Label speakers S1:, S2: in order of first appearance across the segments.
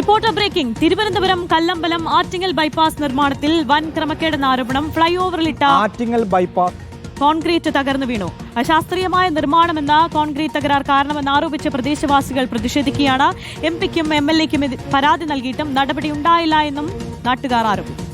S1: Reporter breaking. Thiruvananthapuram Kallambalam Attingal bypass നിർമ്മാണത്തിൽ വൻ ക്രമക്കേടെന്ന ആരോപണം ഫ്ലൈ ഓവറിലിട്ട
S2: ആറ്റിങ്ങൽ ബൈപ്പാസ്.
S1: കോൺക്രീറ്റ് തകർന്നു വീണു. അശാസ്ത്രീയമായ നിർമ്മാണമെന്ന കോൺക്രീറ്റ് തകരാർ കാരണമെന്ന് ആരോപിച്ച് പ്രദേശവാസികൾ പ്രതിഷേധിക്കുകയാണ്. എം പിക്കും എം എൽ എക്കും പരാതി നൽകിയിട്ടും നടപടി ഉണ്ടായില്ല എന്നും നാട്ടുകാർ ആരോപിച്ചു.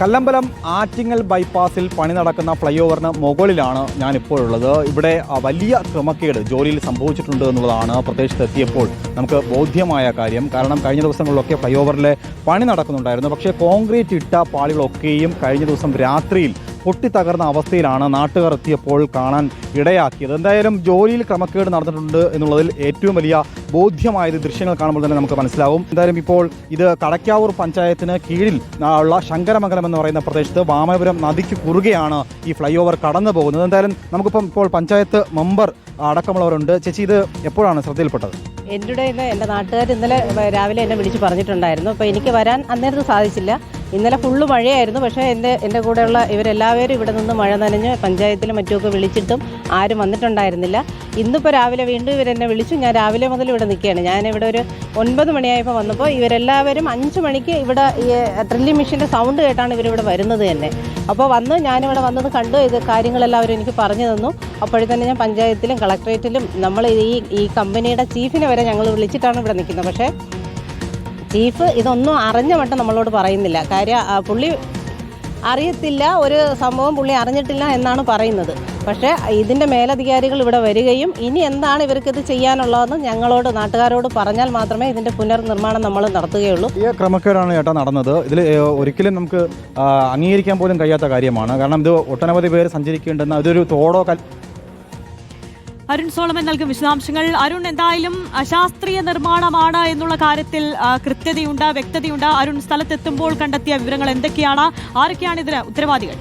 S2: കല്ലമ്പലം ആറ്റിങ്ങൽ ബൈപ്പാസിൽ പണി നടക്കുന്ന ഫ്ലൈ ഓവറിന് മുകളിലാണ് ഞാനിപ്പോഴുള്ളത്. ഇവിടെ വലിയ ക്രമക്കേട് ജോലിയിൽ സംഭവിച്ചിട്ടുണ്ട് എന്നുള്ളതാണ് പ്രദേശത്ത് എത്തിയപ്പോൾ നമുക്ക് ബോധ്യമായ കാര്യം. കാരണം കഴിഞ്ഞ ദിവസങ്ങളിലൊക്കെ ഫ്ലൈ ഓവറിലെ പണി നടക്കുന്നുണ്ടായിരുന്നു. പക്ഷേ കോൺക്രീറ്റ് ഇട്ട പാളികളൊക്കെയും കഴിഞ്ഞ ദിവസം രാത്രിയിൽ പൊട്ടിത്തകർന്ന അവസ്ഥയിലാണ് നാട്ടുകാർ എത്തിയപ്പോൾ കാണാൻ ഇടയാക്കിയത്. എന്തായാലും ജോലിയിൽ ക്രമക്കേട് നടന്നിട്ടുണ്ട് എന്നുള്ളതിൽ ഏറ്റവും വലിയ ബോധ്യമായത് ദൃശ്യങ്ങൾ കാണുമ്പോൾ തന്നെ നമുക്ക് മനസ്സിലാവും. എന്തായാലും ഇപ്പോൾ ഇത് കടക്കാവൂർ പഞ്ചായത്തിന് കീഴിൽ ഉള്ള ശങ്കരമംഗലം എന്ന് പറയുന്ന പ്രദേശത്ത് വാമപുരം നദിക്ക് കുറുകെയാണ് ഈ ഫ്ലൈ ഓവർ കടന്നു പോകുന്നത്. എന്തായാലും നമുക്കിപ്പം ഇപ്പോൾ പഞ്ചായത്ത് മെമ്പർ അടക്കമുള്ളവരുണ്ട്. ചേച്ചി ഇത് എപ്പോഴാണ് ശ്രദ്ധയിൽപ്പെട്ടത്?
S3: എന്റെ ഇന്ന് എന്റെ നാട്ടുകാർ ഇന്നലെ രാവിലെ എന്നെ വിളിച്ച് പറഞ്ഞിട്ടുണ്ടായിരുന്നു. അപ്പോൾ എനിക്ക് വരാൻ അന്നേരത്ത് സാധിച്ചില്ല. ഇന്നലെ ഫുള്ള് മഴയായിരുന്നു. പക്ഷേ എന്റെ എന്റെ കൂടെയുള്ള ഇവരെല്ലാവരും ഇവിടെ നിന്ന് മഴ നനഞ്ഞ് പഞ്ചായത്തിലും മറ്റുമൊക്കെ വിളിച്ചിട്ടും ആരും വന്നിട്ടുണ്ടായിരുന്നില്ല. ഇന്നിപ്പോൾ രാവിലെ വീണ്ടും ഇവരെന്നെ വിളിച്ചു. ഞാൻ രാവിലെ മുതൽ ഇവിടെ നിൽക്കുകയാണ്. ഞാൻ ഇവിടെ ഒരു ഒൻപത് മണിയായപ്പോൾ വന്നപ്പോൾ ഇവരെല്ലാവരും അഞ്ച് മണിക്ക് ഇവിടെ ഈ ഡ്രില്ലിംഗ് മെഷീന്റെ സൗണ്ട് കേട്ടാണ് ഇവരിവിടെ വരുന്നത് തന്നെ. അപ്പോൾ വന്ന് ഞാനിവിടെ വന്നത് കണ്ട്. ഇത് കാര്യങ്ങളെല്ലാവരും എനിക്ക് പറഞ്ഞു തന്നു. അപ്പോഴത്തന്നെ ഞാൻ പഞ്ചായത്തിലും കളക്ട്രേറ്റിലും നമ്മൾ ഈ ഈ കമ്പനിയുടെ ചീഫിനെ വരെ ഞങ്ങൾ വിളിച്ചിട്ടാണ് ഇവിടെ നിൽക്കുന്നത്. പക്ഷേ ചീഫ് ഇതൊന്നും അറിഞ്ഞ മട്ടും നമ്മളോട് പറയുന്നില്ല. കാര്യം പുള്ളി അറിയത്തില്ല ഒരു സംഭവം പുള്ളി അറിഞ്ഞിട്ടില്ല എന്നാണ് പറയുന്നത്. പക്ഷേ ഇതിന്റെ മേലധികാരികൾ ഇവിടെ വരികയും ഇനി എന്താണ് ഇവർക്കിത് ചെയ്യാനുള്ളതെന്ന് ഞങ്ങളോട് നാട്ടുകാരോട് പറഞ്ഞാൽ മാത്രമേ ഇതിന്റെ പുനർനിർമ്മാണം നമ്മൾ നടത്തുകയുള്ളൂ.
S2: ഈ ക്രമക്കേടാണ് ചേട്ടാ നടന്നത്. ഇതിൽ ഒരിക്കലും നമുക്ക് അംഗീകരിക്കാൻ പോലും കഴിയാത്ത കാര്യമാണ്. കാരണം ഇത് ഒട്ടനവധി പേര് സഞ്ചരിക്കേണ്ടുന്ന ഇതൊരു തോടോ
S1: അരുൺ സോളമൻ നൽകും വിശദാംശങ്ങൾ. അരുൺ എന്തായാലും അശാസ്ത്രീയ നിർമ്മാണമാണ് എന്നുള്ള കാര്യത്തിൽ കൃത്യതയുണ്ട് വ്യക്തതയുണ്ട്. അരുൺ സ്ഥലത്തെത്തുമ്പോൾ കണ്ടെത്തിയ വിവരങ്ങൾ എന്തൊക്കെയാണ്? ആരൊക്കെയാണ് ഇതിന് ഉത്തരവാദികൾ?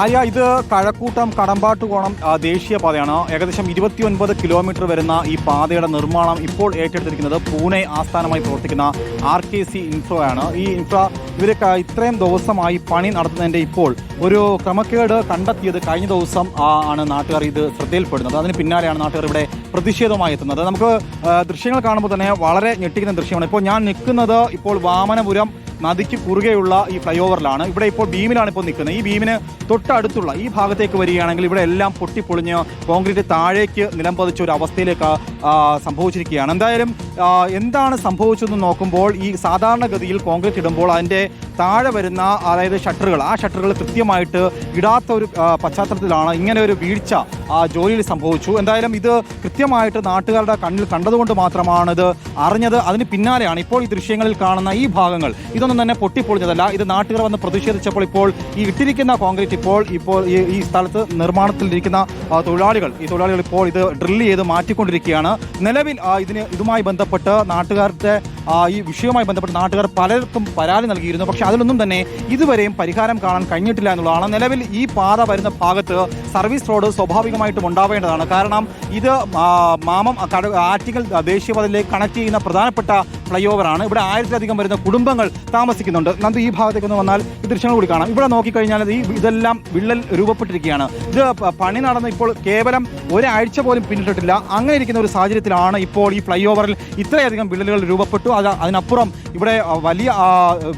S2: ആര്യ ഇത് കഴക്കൂട്ടം കടമ്പാട്ടുകോണം ആ, ദേശീയപാതയാണ്. ഏകദേശം ഇരുപത്തിയൊൻപത് കിലോമീറ്റർ വരുന്ന ഈ പാതയുടെ നിർമ്മാണം ഇപ്പോൾ ഏറ്റെടുത്തിരിക്കുന്നത് പൂനെ ആസ്ഥാനമായി പ്രവർത്തിക്കുന്ന ആർ കെ സി ഇൻഫ്രോ ആണ് ഈ ഇൻഫ്ര ഇവർ ഇത്രയും ദിവസമായി പണി നടത്തുന്നതിന്റെ ഇപ്പോൾ ഒരു ക്രമക്കേട് കണ്ടെത്തിയത് കഴിഞ്ഞ ദിവസം ആണ് നാട്ടുകാർ ഇത് ശ്രദ്ധയിൽപ്പെടുന്നത്. അതിന് പിന്നാലെയാണ് നാട്ടുകാർ ഇവിടെ പ്രതിഷേധമായി എത്തുന്നത്. നമുക്ക് ദൃശ്യങ്ങൾ കാണുമ്പോൾ തന്നെ വളരെ ഞെട്ടിക്കുന്ന ദൃശ്യമാണ്. ഇപ്പോൾ ഞാൻ നിൽക്കുന്നത് ഇപ്പോൾ വാമനപുരം നദിക്ക് കുറുകെയുള്ള ഈ ഫ്ലൈ ഓവറിലാണ് ഇവിടെ ഇപ്പോൾ ബീമിലാണ് ഇപ്പോൾ നിൽക്കുന്നത്. ഈ ബീമിന് തൊട്ടടുത്തുള്ള ഈ ഭാഗത്തേക്ക് വരികയാണെങ്കിൽ ഇവിടെ എല്ലാം പൊട്ടിപ്പൊളിഞ്ഞ് കോൺക്രീറ്റ് താഴേക്ക് നിലം പതിച്ച ഒരു അവസ്ഥയിലേക്ക് സംഭവിച്ചിരിക്കുകയാണ്. എന്തായാലും എന്താണ് സംഭവിച്ചതെന്ന് നോക്കുമ്പോൾ ഈ സാധാരണഗതിയിൽ കോൺക്രീറ്റ് ഇടുമ്പോൾ അതിന്റെ താഴെ വരുന്ന അതായത് ഷട്ടറുകൾ ആ ഷട്ടറുകൾ കൃത്യമായിട്ട് ഇടാത്ത ഒരു പശ്ചാത്തലത്തിലാണ് ഇങ്ങനെ ഒരു വീഴ്ച ആ ജോലിയിൽ സംഭവിച്ചു. എന്തായാലും ഇത് കൃത്യമായിട്ട് നാട്ടുകാരുടെ കണ്ണിൽ കണ്ടതുകൊണ്ട് മാത്രമാണ് ഇത് അറിഞ്ഞത്. അതിന് പിന്നാലെയാണ് ഇപ്പോൾ ഈ ദൃശ്യങ്ങളിൽ കാണുന്ന ഈ ഭാഗങ്ങൾ. ഇതൊന്നും തന്നെ പൊട്ടിപ്പൊളിഞ്ഞതല്ല. ഇത് നാട്ടുകാർ വന്ന് പ്രതിഷേധിച്ചപ്പോൾ ഇപ്പോൾ ഈ ഇട്ടിരിക്കുന്ന കോൺക്രീറ്റ് ഇപ്പോൾ ഇപ്പോൾ ഈ സ്ഥലത്ത് നിർമ്മാണത്തിലിരിക്കുന്ന തൊഴിലാളികൾ ഈ തൊഴിലാളികൾ ഇപ്പോൾ ഇത് ഡ്രില്ല് ചെയ്ത് മാറ്റിക്കൊണ്ടിരിക്കുകയാണ്. നിലവിൽ ഇതിന് ഇതുമായി ബന്ധപ്പെട്ട് നാട്ടുകാരുടെ ഈ വിഷയവുമായി ബന്ധപ്പെട്ട് നാട്ടുകാർ പലർക്കും പരാതി നൽകിയിരുന്നു. പക്ഷെ അതിലൊന്നും തന്നെ ഇതുവരെയും പരിഹാരം കാണാൻ കഴിഞ്ഞിട്ടില്ല എന്നുള്ളതാണ്. നിലവിൽ ഈ പാത വരുന്ന ഭാഗത്ത് സർവീസ് റോഡ് സ്വാഭാവികമായിട്ടും ഉണ്ടാവേണ്ടതാണ്. കാരണം ഇത് മാമം ആറ്റിങ്ങൽ ദേശീയപാതയിലേക്ക് കണക്ട് ചെയ്യുന്ന പ്രധാനപ്പെട്ട ഫ്ലൈ ഓവറാണ് ഇവിടെ ആയിരത്തിലധികം വരുന്ന കുടുംബങ്ങൾ താമസിക്കുന്നുണ്ട്. നന്ദി ഈ ഭാഗത്തേക്ക് ഒന്ന് വന്നാൽ ഈ ദൃശ്യങ്ങൾ കൂടി കാണാം. ഇവിടെ നോക്കിക്കഴിഞ്ഞാൽ ഈ ഇതെല്ലാം വിള്ളൽ രൂപപ്പെട്ടിരിക്കുകയാണ്. ഇത് പണി നടന്ന് ഇപ്പോൾ കേവലം ഒരാഴ്ച പോലും പിന്നിട്ടിട്ടില്ല. അങ്ങനെ ഇരിക്കുന്ന ഒരു സാഹചര്യത്തിലാണ് ഇപ്പോൾ ഈ ഫ്ലൈ ഓവറിൽ ഇത്രയധികം വിള്ളലുകൾ രൂപപ്പെട്ടു. അത് അതിനപ്പുറം ഇവിടെ വലിയ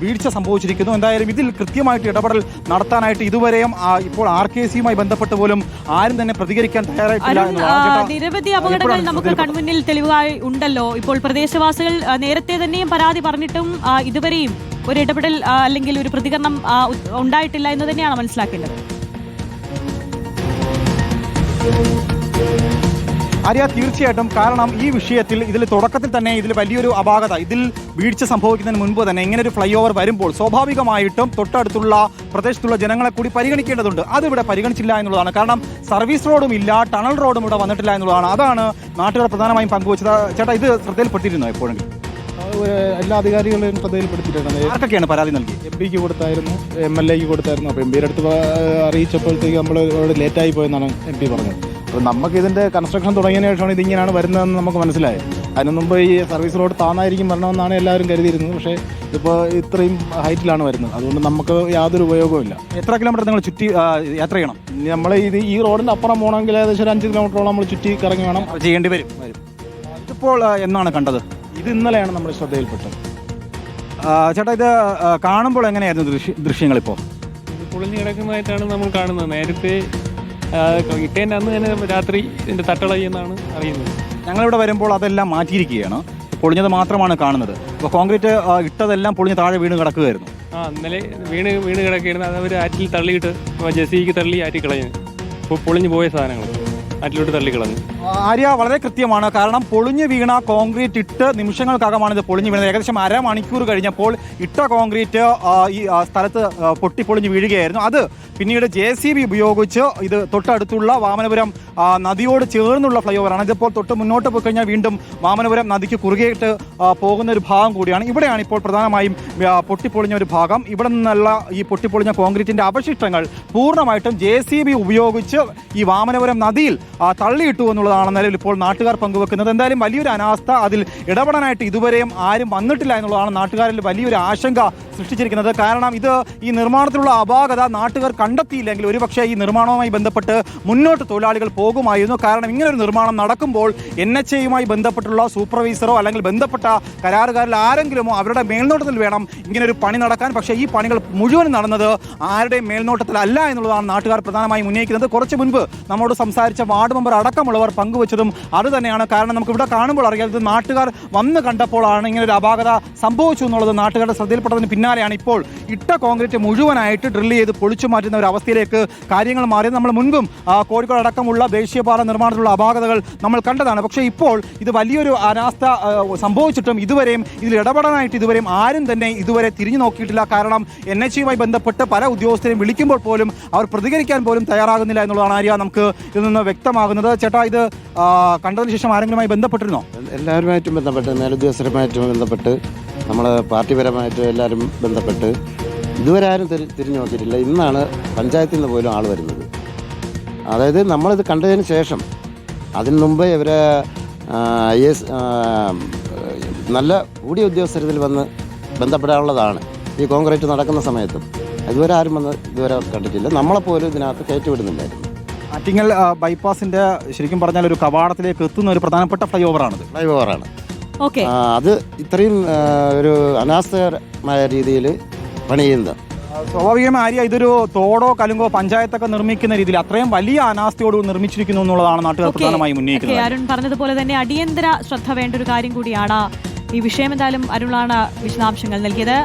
S2: വീഴ്ച സംഭവിച്ചിരിക്കുന്നു. എന്തായാലും ഇതിൽ കൃത്യമായിട്ട് ഇടപെടൽ നടത്താനായിട്ട് ഇതുവരെയും ഇപ്പോൾ ആർ കെ സിയുമായി ബന്ധപ്പെട്ട് പോലും ആരും തന്നെ പ്രതികരിക്കാൻ തയ്യാറായിട്ടില്ല
S1: നിരവധി അപകടങ്ങൾ നമുക്ക്? കൺമുന്നിൽ തെളിവായി ഉണ്ടല്ലോ. ഇപ്പോൾ പ്രദേശവാസികൾ ആ, നേരത്തെ തന്നെയും പരാതി പറഞ്ഞിട്ടും ഇതുവരെയും ഒരു ഇടപെടൽ അല്ലെങ്കിൽ ഒരു പ്രതികരണം ഉണ്ടായിട്ടില്ല എന്ന് തന്നെയാണ് മനസ്സിലാക്കേണ്ടത്.
S2: അറിയാ തീർച്ചയായിട്ടും കാരണം ഈ വിഷയത്തിൽ ഇതിൽ തുടക്കത്തിൽ തന്നെ ഇതിൽ വലിയൊരു അപാകത. ഇതിൽ വീഴ്ച സംഭവിക്കുന്നതിന് മുൻപ് തന്നെ ഇങ്ങനെ ഒരു ഫ്ലൈ ഓവർ വരുമ്പോൾ സ്വാഭാവികമായിട്ടും തൊട്ടടുത്തുള്ള പ്രദേശത്തുള്ള ജനങ്ങളെ കൂടി പരിഗണിക്കേണ്ടതുണ്ട്. അതിവിടെ പരിഗണിച്ചില്ല എന്നുള്ളതാണ്. കാരണം സർവീസ് റോഡും ഇല്ല ടണൽ റോഡും ഇവിടെ വന്നിട്ടില്ല എന്നുള്ളതാണ്. അതാണ് നാട്ടുകാർ പ്രധാനമായും പങ്കുവച്ചത്. ചേട്ടാ ഇത് ശ്രദ്ധയിൽപ്പെട്ടിരുന്നോ എപ്പോഴെങ്കിലും?
S4: എല്ലാ അധികാരികളെയും ശ്രദ്ധയിൽപ്പെടുത്തിയിട്ടുണ്ട്.
S2: ആർക്കൊക്കെയാണ് പരാതി നൽകി
S4: എം പിക്ക് കൊടുത്തായിരുന്നു എം എൽ എക്ക് കൊടുത്തായിരുന്നു. അപ്പോൾ എം പിയുടെ അടുത്ത് അറിയിച്ചപ്പോഴത്തേക്ക് നമ്മൾ ഇവിടെ ലേറ്റായി പോയെന്നാണ് എം പി പറഞ്ഞത്. അപ്പോൾ നമുക്ക് ഇതിന്റെ കൺസ്ട്രക്ഷൻ തുടങ്ങിയതിന് ശേഷമാണ് ഇതിങ്ങനെയാണ് വരുന്നതെന്ന് നമുക്ക് മനസ്സിലായത്. അതിനു മുമ്പ് ഈ സർവീസ് റോഡ് താന്നായിരിക്കും വരണമെന്നാണ് എല്ലാവരും കരുതിയിരുന്നത്. പക്ഷേ ഇപ്പോൾ ഇത്രയും ഹൈറ്റിലാണ് വരുന്നത്. അതുകൊണ്ട് നമുക്ക് യാതൊരു ഉപയോഗവുമില്ല
S2: എത്ര കിലോമീറ്റർ നിങ്ങൾ ചുറ്റി യാത്ര ചെയ്യണം?
S4: നമ്മൾ ഇത് ഈ റോഡിന്റെ അപ്പുറം പോകണമെങ്കിൽ ഏകദേശം ഒരു അഞ്ച് കിലോമീറ്ററോളം നമ്മൾ ചുറ്റി കറങ്ങി വേണം.
S2: ചെയ്യേണ്ടി വരും. ഇതിപ്പോൾ ആ, എന്നാണ് കണ്ടത്?
S4: ഇത് ഇന്നലെയാണ് നമ്മുടെ ശ്രദ്ധയിൽപ്പെട്ടത്.
S2: ചേട്ടാ ഇത് കാണുമ്പോൾ എങ്ങനെയായിരുന്നു ദൃശ്യ ദൃശ്യങ്ങൾ ഇപ്പോൾ
S5: ഇത് പൊളിഞ്ഞു കിടക്കുന്നതായിട്ടാണ് നമ്മൾ കാണുന്നത്. നേരത്തെ ഇട്ടേന്റെ അന്ന് തന്നെ രാത്രി ഇതിന്റെ തട്ടളയി എന്നാണ് അറിയുന്നത്.
S2: ഞങ്ങളിവിടെ വരുമ്പോൾ അതെല്ലാം മാറ്റിയിരിക്കുകയാണ്. പൊളിഞ്ഞത് മാത്രമാണ് കാണുന്നത്. അപ്പോൾ കോൺക്രീറ്റ് ഇട്ടതെല്ലാം പൊളിഞ്ഞ് താഴെ വീണ് കിടക്കുകയായിരുന്നു.
S5: ആ ഇന്നലെ വീണ് വീണ് കിടക്കുകയായിരുന്നു. അത് അവർ ആറ്റിൽ തള്ളിയിട്ട് ജെസിക്ക് തള്ളി ആറ്റി കളഞ്ഞു ഇപ്പോൾ പൊളിഞ്ഞു പോയ സാധനങ്ങൾ ആറ്റിലോട്ട് തള്ളിക്കളഞ്ഞു.
S2: ആര്യ വളരെ കൃത്യമാണ്. കാരണം പൊളിഞ്ഞു വീണ കോൺക്രീറ്റ് ഇട്ട് നിമിഷങ്ങൾക്കകമാണ് ഇത് പൊളിഞ്ഞു വീണത്. ഏകദേശം അരമണിക്കൂർ കഴിഞ്ഞപ്പോൾ ഇട്ട കോൺക്രീറ്റ് ഈ സ്ഥലത്ത് പൊട്ടിപ്പൊളിഞ്ഞ് വീഴുകയായിരുന്നു. അത് പിന്നീട് ജെ സി ബി ഉപയോഗിച്ച് ഇത് തൊട്ടടുത്തുള്ള വാമനപുരം നദിയോട് ചേർന്നുള്ള ഫ്ലൈ ഓവറാണ് ഇതിപ്പോൾ തൊട്ട് മുന്നോട്ട് പോയി കഴിഞ്ഞാൽ വീണ്ടും വാമനപുരം നദിക്ക് കുറുകെയിട്ട് പോകുന്ന ഒരു ഭാഗം കൂടിയാണ്. ഇവിടെയാണ് ഇപ്പോൾ പ്രധാനമായും പൊട്ടി പൊട്ടിപ്പൊളിഞ്ഞ ഒരു ഭാഗം. ഇവിടെ നിന്നുള്ള ഈ പൊട്ടിപ്പൊളിഞ്ഞ കോൺക്രീറ്റിന്റെ അവശിഷ്ടങ്ങൾ പൂർണമായിട്ടും ജെ ഉപയോഗിച്ച് ഈ വാമനപുരം നദിയിൽ തള്ളിയിട്ടു എന്നുള്ളതാണ് നിലവിൽ ഇപ്പോൾ നാട്ടുകാർ പങ്കുവെക്കുന്നത്. എന്തായാലും വലിയൊരു അനാസ്ഥ അതിൽ ഇടപെടാനായിട്ട് ഇതുവരെയും ആരും വന്നിട്ടില്ല എന്നുള്ളതാണ് നാട്ടുകാരിൽ വലിയൊരു ആശങ്ക സൃഷ്ടിച്ചിരിക്കുന്നത്. കാരണം ഇത് ഈ നിർമ്മാണത്തിലുള്ള അപാകത നാട്ടുകാർ കണ്ടെത്തിയില്ലെങ്കിൽ ഒരുപക്ഷെ ഈ നിർമ്മാണവുമായി ബന്ധപ്പെട്ട് മുന്നോട്ട് തൊഴിലാളികൾ പോകുമായിരുന്നു. കാരണം ഇങ്ങനൊരു നിർമ്മാണം നടക്കുമ്പോൾ എൻ എച്ച് എയുമായി ബന്ധപ്പെട്ടുള്ള സൂപ്പർവൈസറോ അല്ലെങ്കിൽ ബന്ധപ്പെട്ട കരാറുകാരിൽ ആരെങ്കിലുമോ അവരുടെ മേൽനോട്ടത്തിൽ വേണം ഇങ്ങനൊരു പണി നടക്കാൻ. പക്ഷേ ഈ പണികൾ മുഴുവൻ നടന്നത് ആരുടെയും മേൽനോട്ടത്തിലല്ല എന്നുള്ളതാണ് നാട്ടുകാർ പ്രധാനമായും ഉന്നയിക്കുന്നത്. കുറച്ച് മുൻപ് നമ്മോട് സംസാരിച്ച വാർഡ് മെമ്പർ അടക്കമുള്ളവർ പങ്കുവച്ചതും അത് തന്നെയാണ്. കാരണം നമുക്ക് ഇവിടെ കാണുമ്പോൾ അറിയാം ഇത് നാട്ടുകാർ വന്ന് കണ്ടപ്പോഴാണ് ഇങ്ങനൊരു അപാകത സംഭവിച്ചു എന്നുള്ളത് നാട്ടുകാരുടെ ശ്രദ്ധയിൽപ്പെട്ടതിന് പിന്നാലെയാണ് ഇപ്പോൾ ഇട്ട കോൺക്രീറ്റ് മുഴുവനായിട്ട് ഡ്രിൽ ചെയ്ത് പൊളിച്ചു മാറ്റുന്ന ഒരു അവസ്ഥയിലേക്ക് കാര്യങ്ങൾ മാറിയത് നമ്മൾ മുൻപും കോഴിക്കോട് അടക്കമുള്ള ദേശീയപാത നിർമ്മാണത്തിലുള്ള അപാകതകൾ നമ്മൾ കണ്ടതാണ്. പക്ഷേ ഇപ്പോൾ ഇത് വലിയൊരു അനാസ്ഥ സംഭവിച്ചിട്ടും ഇതുവരെയും ഇതിൽ ഇടപെടാനായിട്ട് ഇതുവരെയും ആരും തന്നെ ഇതുവരെ തിരിഞ്ഞു നോക്കിയിട്ടില്ല. കാരണം എൻ എച്ച് യുമായി ബന്ധപ്പെട്ട് പല ഉദ്യോഗസ്ഥരെയും വിളിക്കുമ്പോൾ പോലും അവർ പ്രതികരിക്കാൻ പോലും തയ്യാറാകുന്നില്ല എന്നുള്ളതാണ് ആര്യ നമുക്ക് ഇതിൽ നിന്ന് വ്യക്തമാകുന്നത്. ചേട്ടാ ഇത് കണ്ടതിന് ശേഷം ആരെങ്കിലുമായി ബന്ധപ്പെട്ടിരുന്നോ?
S6: എല്ലാവരുമായിട്ടും ബന്ധപ്പെട്ട് മേലുദ്യോഗസ്ഥരുമായിട്ടും ബന്ധപ്പെട്ട് നമ്മൾ പാർട്ടിപരമായിട്ട് എല്ലാവരും ബന്ധപ്പെട്ട് ഇതുവരെ ആരും തിരി തിരിഞ്ഞു നോക്കിയിട്ടില്ല. ഇന്നാണ് പഞ്ചായത്തിൽ നിന്ന് പോലും ആൾ വരുന്നത്. അതായത് നമ്മളിത് കണ്ടതിന് ശേഷം അതിന് മുമ്പ് ഇവരെ ഐ എസ് നല്ല കൂടിയ ഉദ്യോഗസ്ഥരത്തിൽ വന്ന് ബന്ധപ്പെടാനുള്ളതാണ്. ഈ കോൺക്രീറ്റ് നടക്കുന്ന സമയത്തും. ഇതുവരെ ആരും വന്ന് ഇതുവരെ കണ്ടിട്ടില്ല. നമ്മളെപ്പോലും ഇതിനകത്ത് കയറ്റിവിടുന്നില്ലായിരുന്നു.
S2: ആറ്റിങ്ങൽ ബൈപ്പാസിന്റെ ശരിക്കും പറഞ്ഞാൽ ഒരു കവാടത്തിലേക്ക് എത്തുന്ന ഒരു പ്രധാനപ്പെട്ട ഫ്ലൈ ഓവറാണ്
S6: ഫ്ലൈ ഓവറാണ്.
S1: ഓക്കെ.
S6: അത് ഇത്രയും ഒരു അനാസ്ഥകരമായ രീതിയിൽ പണിയുന്നത്.
S2: സ്വാഭാവികമായി ആര്യ ഇതൊരു തോടോ കലുങ്കോ പഞ്ചായത്തൊക്കെ നിർമ്മിക്കുന്ന രീതിയിൽ അത്രയും വലിയ അനാസ്ഥയോട് നിർമ്മിച്ചിരിക്കുന്നു എന്നുള്ളതാണ് നാട്ടുകാർ. പ്രധാനമായും ഉന്നയിക്കുന്നത്.
S1: അരുൺ പറഞ്ഞതുപോലെ തന്നെ അടിയന്തര ശ്രദ്ധ വേണ്ട ഒരു കാര്യം കൂടിയാണ് ഈ വിഷയം എന്തായാലും അരുളാണ് വിശദാംശങ്ങൾ നൽകിയത്.